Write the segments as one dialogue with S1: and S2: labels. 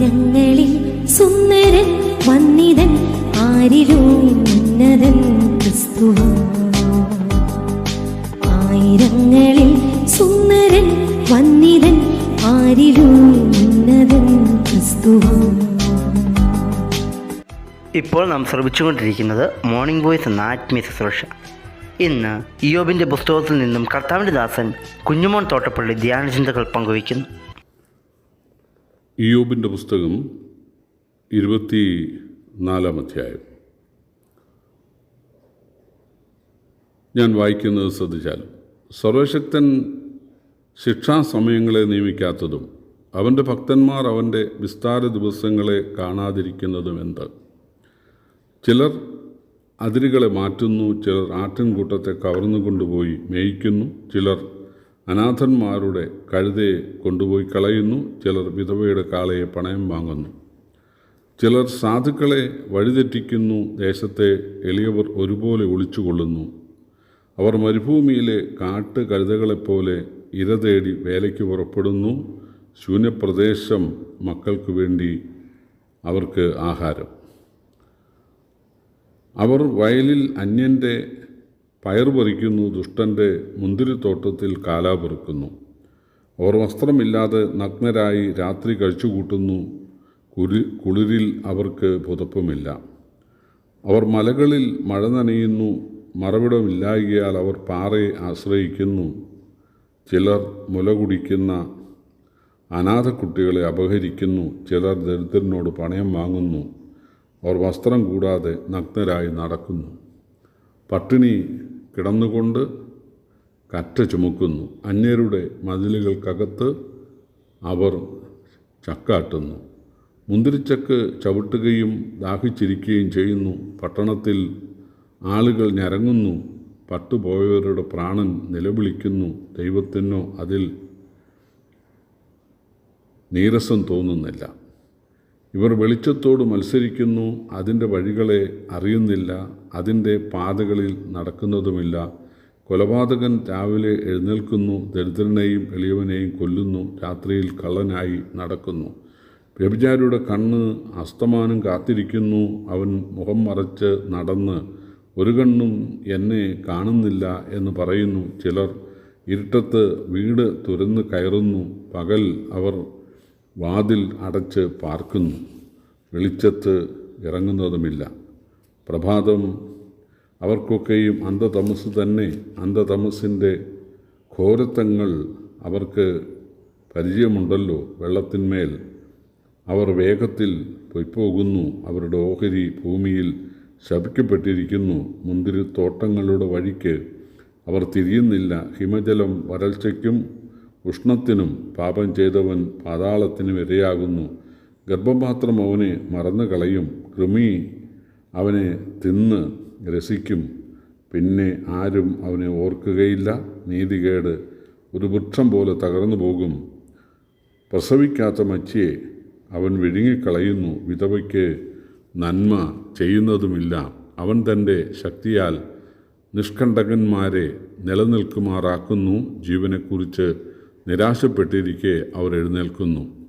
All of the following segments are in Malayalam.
S1: ആയിരങ്ങളിൽ സുന്ദരൻ വന്നിതൻ ആരിലും ഉന്നതൻ ക്രിസ്തു ആയിരങ്ങളിൽ സുന്ദരൻ വന്നിതൻ ആരിലും ഉന്നതൻ ക്രിസ്തു
S2: ഇപ്പോൾ നാം ശ്രമിച്ചുകൊണ്ടിരിക്കുന്നത് മോർണിംഗ് വോയിസ് എന്ന ആത്മീയ ശുശ്രൂഷ. ഇന്ന് ഇയോബിന്റെ പുസ്തകത്തിൽ നിന്നും കർത്താവിന്റെ ദാസൻ കുഞ്ഞുമോൻ തോട്ടപ്പള്ളി ധ്യാനചിന്തകൾ പങ്കുവയ്ക്കുന്നു.
S3: ഇയോബിന്റെ പുസ്തകം ഇരുപത്തി നാലാം അധ്യായം. ഞാൻ വായിക്കുന്നത് ശ്രദ്ധിച്ചാൽ സർവശക്തൻ ശിക്ഷാസമയങ്ങളെ നിയമിക്കാത്തതും അവന്റെ ഭക്തന്മാർ അവന്റെ വിസ്താര ദിവസങ്ങളെ കാണാതിരിക്കുന്നതും എന്ത്? ചിലർ അതിരുകളെ മാറ്റുന്നു ചിലർ ആട്ടിൻകൂട്ടത്തെ കവർന്നു കൊണ്ടുപോയി മേയ്ക്കുന്നു ചിലർ അനാഥന്മാരുടെ കഴുതയെ കൊണ്ടുപോയി കളയുന്നു. ചിലർ വിധവയുടെ കാളയെ പണയം വാങ്ങുന്നു. ചിലർ സാധുക്കളെ വഴിതെറ്റിക്കുന്നു. ദേശത്തെ എളിയവർ ഒരുപോലെ ഒളിച്ചുകൊള്ളുന്നു. അവർ മരുഭൂമിയിലെ കാട്ട് കഴുതകളെപ്പോലെ ഇര തേടി വേലയ്ക്ക് പുറപ്പെടുന്നു. ശൂന്യപ്രദേശം മക്കൾക്ക് വേണ്ടി അവർക്ക് ആഹാരം. അവർ വയലിൽ അന്യന്റെ പയർ പറിക്കുന്നു ദുഷ്ടന്റെ മുന്തിരിത്തോട്ടത്തിൽ കാലാ പെറുക്കുന്നു. അവർ വസ്ത്രമില്ലാതെ നഗ്നരായി രാത്രി കഴിച്ചുകൂട്ടുന്നു കുരി കുളിരിൽ അവർക്ക് പുതപ്പുമില്ല. അവർ മലകളിൽ മഴ നനയുന്നു മറവിടമില്ലായകയാൽ അവർ പാറയെ ആശ്രയിക്കുന്നു. ചിലർ മുല കുടിക്കുന്ന അനാഥക്കുട്ടികളെ അപഹരിക്കുന്നു ചിലർ ദരിദ്രനോട് പണയം വാങ്ങുന്നു അവർ വസ്ത്രം കൂടാതെ നഗ്നരായി നടക്കുന്നു. പട്ടിണി കിടന്നുകൊണ്ട് കറ്റ ചുമക്കുന്നു. അന്യരുടെ മതിലുകൾക്കകത്ത് അവർ ചക്കാട്ടുന്നു. മുന്തിരിച്ചക്ക് ചവിട്ടുകയും ദാഹിച്ചിരിക്കുകയും ചെയ്യുന്നു. പട്ടണത്തിൽ ആളുകൾ ഞരങ്ങുന്നു. പട്ടുപോയവരുടെ പ്രാണൻ നിലവിളിക്കുന്നു. ദൈവത്തിനോ അതിൽ നീരസം തോന്നുന്നില്ല. ഇവർ വെളിച്ചത്തോട് മത്സരിക്കുന്നു അതിന്റെ വഴികളെ അറിയുന്നില്ല അതിന്റെ പാതകളിൽ നടക്കുന്നതുമില്ല. കൊലപാതകൻ രാവിലെ എഴുന്നേൽക്കുന്നു ദരിദ്രനെയും എളിയവനെയും കൊല്ലുന്നു രാത്രിയിൽ കള്ളനായി നടക്കുന്നു. വ്യഭിചാരിയുടെ കണ്ണ് അസ്തമാനം കാത്തിരിക്കുന്നു അവൻ മുഖം മറച്ച് നടന്ന് ഒരു കണ്ണും എന്നെ കാണുന്നില്ല എന്ന് പറയുന്നു ചിലർ. ഇരുട്ടത്ത് വീട് തുരന്ന് കയറുന്നു പകൽ അവർ വാതിൽ അടച്ച് പാർക്കുന്നു. വെളിച്ചത്ത് ഇറങ്ങുന്നതുമില്ല. പ്രഭാതം അവർക്കൊക്കെയും അന്ധതമസ് തന്നെ. അന്ധതമസിന്റെ ഘോരത്തങ്ങൾ അവർക്ക് പരിചയമുണ്ടല്ലോ. വെള്ളത്തിന്മേൽ അവർ വേഗത്തിൽ പൊയ്പോകുന്നു. അവരുടെ ഓഹരി ഭൂമിയിൽ ശപിക്കപ്പെട്ടിരിക്കുന്നു. മുന്തിരിത്തോട്ടങ്ങളുടെ വഴിക്ക് അവർ തിരിയുന്നില്ല. ഹിമജലം വരൾച്ചയ്ക്കും ഉഷ്ണത്തിനും പാപം ചെയ്തവൻ പാതാളത്തിനും ഇരയാകുന്നു. ഗർഭപാത്രം അവനെ മറന്നു കളയും. കൃമി അവനെ തിന്ന് രസിക്കും. പിന്നെ ആരും അവനെ ഓർക്കുകയില്ല. നീതികേട് ഒരു വൃക്ഷം പോലെ തകർന്നു പോകും. പ്രസവിക്കാത്ത മച്ചിയെ അവൻ വിഴുങ്ങിക്കളയുന്നു. വിധവയ്ക്ക് നന്മ ചെയ്യുന്നതുമില്ല. അവൻ തന്റെ ശക്തിയാൽ നിഷ്കണ്ടകന്മാരെ നിലനിൽക്കുമാറാക്കുന്നു. ജീവനെക്കുറിച്ച് നിരാശപ്പെട്ടിരിക്കെ അവർ എഴുന്നേൽക്കുന്നു.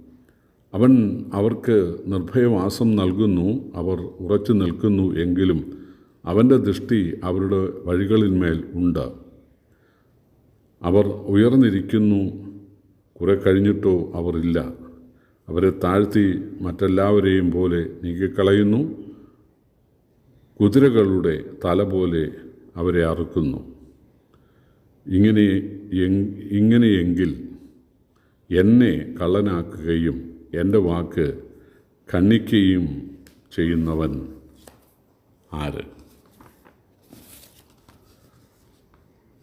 S3: അവൻ അവർക്ക് നിർഭയവാസം നൽകുന്നു അവർ ഉറച്ചു നിൽക്കുന്നു എങ്കിലും അവന്റെ ദൃഷ്ടി അവരുടെ വഴികളിന്മേൽ ഉണ്ട്. അവർ ഉയർന്നിരിക്കുന്നു കുറെ കഴിഞ്ഞിട്ടോ അവർ ഇല്ല. അവരെ താഴ്ത്തി മറ്റെല്ലാവരെയും പോലെ നീക്കിക്കളയുന്നു കുതിരകളുടെ തല പോലെ അവരെ അറുക്കുന്നു. ഇങ്ങനെ ഇങ്ങനെയെങ്കിൽ എന്നെ കള്ളനാക്കുകയും എന്റെ വാക്ക് ഖണ്ഡിക്കുകയും ചെയ്യുന്നവൻ ആര്?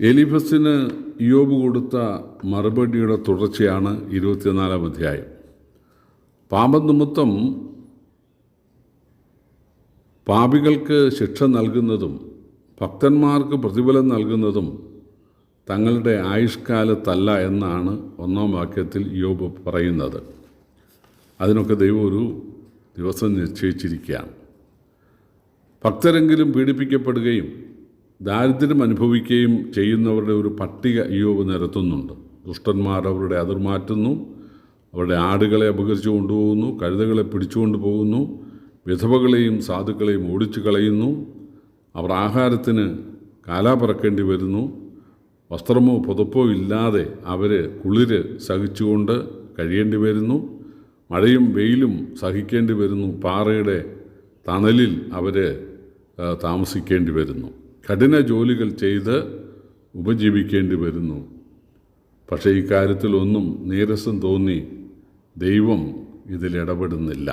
S3: എലിഫസിന് യോബ് കൊടുത്ത മറുപടിയുടെ തുടർച്ചയാണ് ഇരുപത്തിനാലാം അധ്യായം. പാപനിമിത്തം പാപികൾക്ക് ശിക്ഷ നൽകുന്നതും ഭക്തന്മാർക്ക് പ്രതിഫലം നൽകുന്നതും തങ്ങളുടെ ആയുഷ്കാലത്തല്ല എന്നാണ് ഒന്നാം വാക്യത്തിൽ യോബ് പറയുന്നത്. അതിനൊക്കെ ദൈവം ഒരു ദിവസം നിശ്ചയിച്ചിരിക്കുകയാണ്. ഭക്തരെങ്കിലും പീഡിപ്പിക്കപ്പെടുകയും ദാരിദ്ര്യം അനുഭവിക്കുകയും ചെയ്യുന്നവരുടെ ഒരു പട്ടിക യോബ് നിരത്തുന്നുണ്ട്. ദുഷ്ടന്മാർ അവരുടെ അതിർ മാറ്റുന്നു അവരുടെ ആടുകളെ അപകരിച്ചു കൊണ്ടുപോകുന്നു കഴുതകളെ പിടിച്ചുകൊണ്ട് പോകുന്നു വിധവകളെയും സാധുക്കളെയും ഓടിച്ചു കളയുന്നു അവർ ആഹാരത്തിന് കാലാപറക്കേണ്ടി വരുന്നു വസ്ത്രമോ പുതപ്പോ ഇല്ലാതെ അവർ കുളിര് സഹിച്ചുകൊണ്ട് കഴിയേണ്ടി വരുന്നു മഴയും വെയിലും സഹിക്കേണ്ടി വരുന്നു പാറയുടെ തണലിൽ അവർ താമസിക്കേണ്ടി വരുന്നു കഠിന ജോലികൾ ചെയ്ത് ഉപജീവിക്കേണ്ടി വരുന്നു പക്ഷേ ഈ കാര്യത്തിലൊന്നും നീരസം തോന്നി ദൈവം ഇതിലിടപെടുന്നില്ല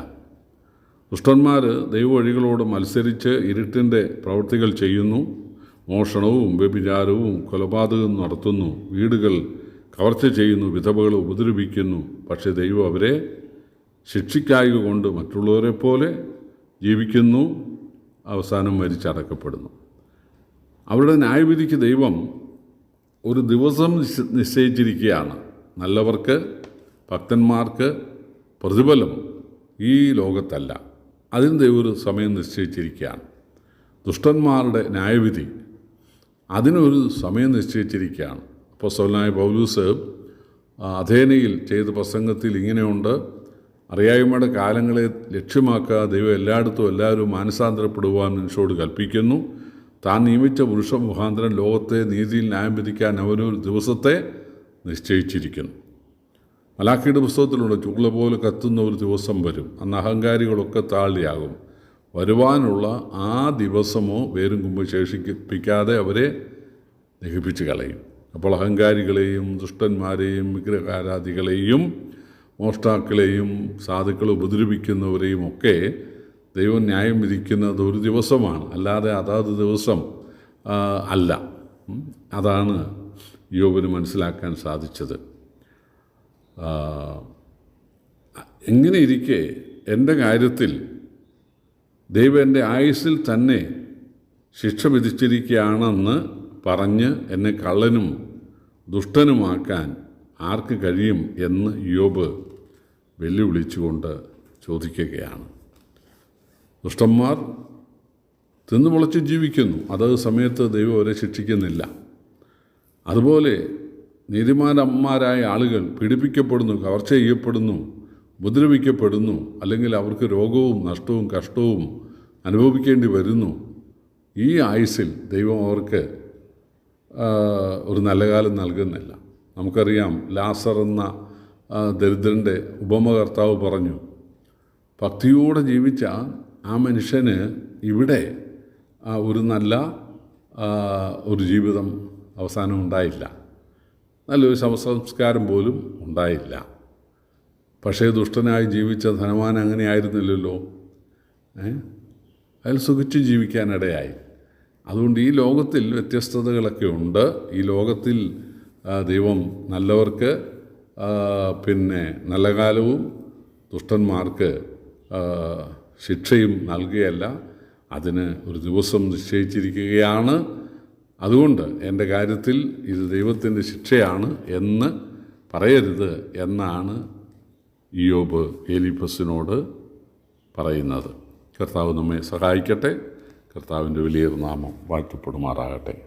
S3: ദുഷ്ടന്മാർ ദൈവവഴികളോട് മത്സരിച്ച് ഇരുട്ടിന്റെ പ്രവൃത്തികൾ ചെയ്യുന്നു. മോഷണവും വ്യഭിചാരവും കൊലപാതകവും നടത്തുന്നു. വീടുകൾ കവർച്ച ചെയ്യുന്നു. വിധവകളെ ഉപദ്രവിക്കുന്നു. പക്ഷേ ദൈവം അവരെ ശിക്ഷിക്കായക കൊണ്ട് മറ്റുള്ളവരെ പോലെ ജീവിക്കുന്നു. അവസാനം മരിച്ചടക്കപ്പെടുന്നു. അവരുടെ ന്യായവിധിക്ക് ദൈവം ഒരു ദിവസം നിശ്ച- നിശ്ചയിച്ചിരിക്കുകയാണ്. നല്ലവർക്ക് ഭക്തന്മാർക്ക് പ്രതിഫലം ഈ ലോകത്തല്ല. അതിന് ദൈവം ഒരു സമയം നിശ്ചയിച്ചിരിക്കുകയാണ്. ദുഷ്ടന്മാരുടെ ന്യായവിധി അതിനൊരു സമയം നിശ്ചയിച്ചിരിക്കുകയാണ്. അപ്പോൾ സോലായ പൗലൂസ് അധേനയിൽ ചെയ്ത പ്രസംഗത്തിൽ ഇങ്ങനെയുണ്ട്. അറിയായ്മയുടെ കാലങ്ങളെ ലക്ഷ്യമാക്കുക ദൈവം എല്ലായിടത്തും എല്ലാവരും മാനസാന്തരപ്പെടുവാൻ മനുഷ്യരോട് കൽപ്പിക്കുന്നു. താൻ നിയമിച്ച പുരുഷ മുഖാന്തരം ലോകത്തെ നീതിയിൽ ന്യായം വിധിക്കാൻ അവനൊരു ദിവസത്തെ നിശ്ചയിച്ചിരിക്കുന്നു. മലാഖിയുടെ പുസ്തകത്തിലുണ്ട് ചുള്ള പോലെ കത്തുന്ന ഒരു ദിവസം വരും. അന്ന് അഹങ്കാരികളൊക്കെ താളിയാകും. വരുവാനുള്ള ആ ദിവസമോ വേരും കുമ്പ് ശേഷിപ്പിക്കാതെ അവരെ ദഹിപ്പിച്ച് കളയും. അപ്പോൾ അഹങ്കാരികളെയും ദുഷ്ടന്മാരെയും വിഗ്രഹാരാധികളെയും മോഷ്ടാക്കളെയും സാധുക്കൾ ഉപദ്രവിക്കുന്നവരെയും ഒക്കെ ദൈവം ന്യായം വിധിക്കുന്നത് ഒരു ദിവസമാണ്. അല്ലാതെ അതാത് ദിവസം അല്ല. അതാണ് യോബിന് മനസ്സിലാക്കാൻ സാധിച്ചത്. എങ്ങനെയിരിക്കെ എന്റെ കാര്യത്തിൽ ദൈവം എന്റെ ആയുസ്സിൽ തന്നെ ശിക്ഷ വിധിച്ചിരിക്കുകയാണെന്ന് പറഞ്ഞ് എന്നെ കള്ളനും ദുഷ്ടനുമാക്കാൻ ആർക്ക് കഴിയും എന്ന് യോബ് വെല്ലുവിളിച്ചുകൊണ്ട് ചോദിക്കുകയാണ്. ദുഷ്ടന്മാർ തിന്നുമുളച്ച് ജീവിക്കുന്നു. അതത് സമയത്ത് ദൈവം അവരെ ശിക്ഷിക്കുന്നില്ല. അതുപോലെ നീതിമാനന്മാരായ ആളുകൾ പീഡിപ്പിക്കപ്പെടുന്നു കവർച്ച ചെയ്യപ്പെടുന്നു ഉപദ്രവിക്കപ്പെടുന്നു അല്ലെങ്കിൽ അവർക്ക് രോഗവും നഷ്ടവും കഷ്ടവും അനുഭവിക്കേണ്ടി വരുന്നു ഈ ആയുസ്സിൽ ദൈവം അവർക്ക് ഒരു നല്ല കാലം നൽകുന്നില്ല. നമുക്കറിയാം ലാസർ എന്ന ദരിദ്രന്റെ ഉപമകർത്താവ് പറഞ്ഞു ഭക്തിയോടെ ജീവിച്ച ആ മനുഷ്യന് ഇവിടെ ഒരു നല്ല ഒരു ജീവിതം അവസാനം ഉണ്ടായില്ല. നല്ലൊരു ശവസംസ്കാരം പോലും ഉണ്ടായില്ല. പക്ഷേ ദുഷ്ടനായി ജീവിച്ച ധനവാൻ അങ്ങനെ ആയിരുന്നില്ലല്ലോ ഏ? അയാൾ സുഖിച്ച് ജീവിക്കാനിടയായി. അതുകൊണ്ട് ഈ ലോകത്തിൽ വ്യത്യസ്തതകളൊക്കെ ഉണ്ട്. ഈ ലോകത്തിൽ ദൈവം നല്ലവർക്ക് പിന്നെ നല്ല കാലവും ദുഷ്ടന്മാർക്ക് ശിക്ഷയും നൽകുകയല്ല. അതിന് ഒരു ദിവസം നിശ്ചയിച്ചിരിക്കുകയാണ്. അതുകൊണ്ട് എന്റെ കാര്യത്തിൽ ഇത് ദൈവത്തിന്റെ ശിക്ഷയാണ് എന്ന് പറയരുത് എന്നാണ് ഇയോബ് എലിഫസിനോട് പറയുന്നത്. കർത്താവ് നമ്മെ സഹായിക്കട്ടെ. കർത്താവിന്റെ വലിയൊരു നാമം വാഴ്ത്തപ്പെടുമാറാകട്ടെ.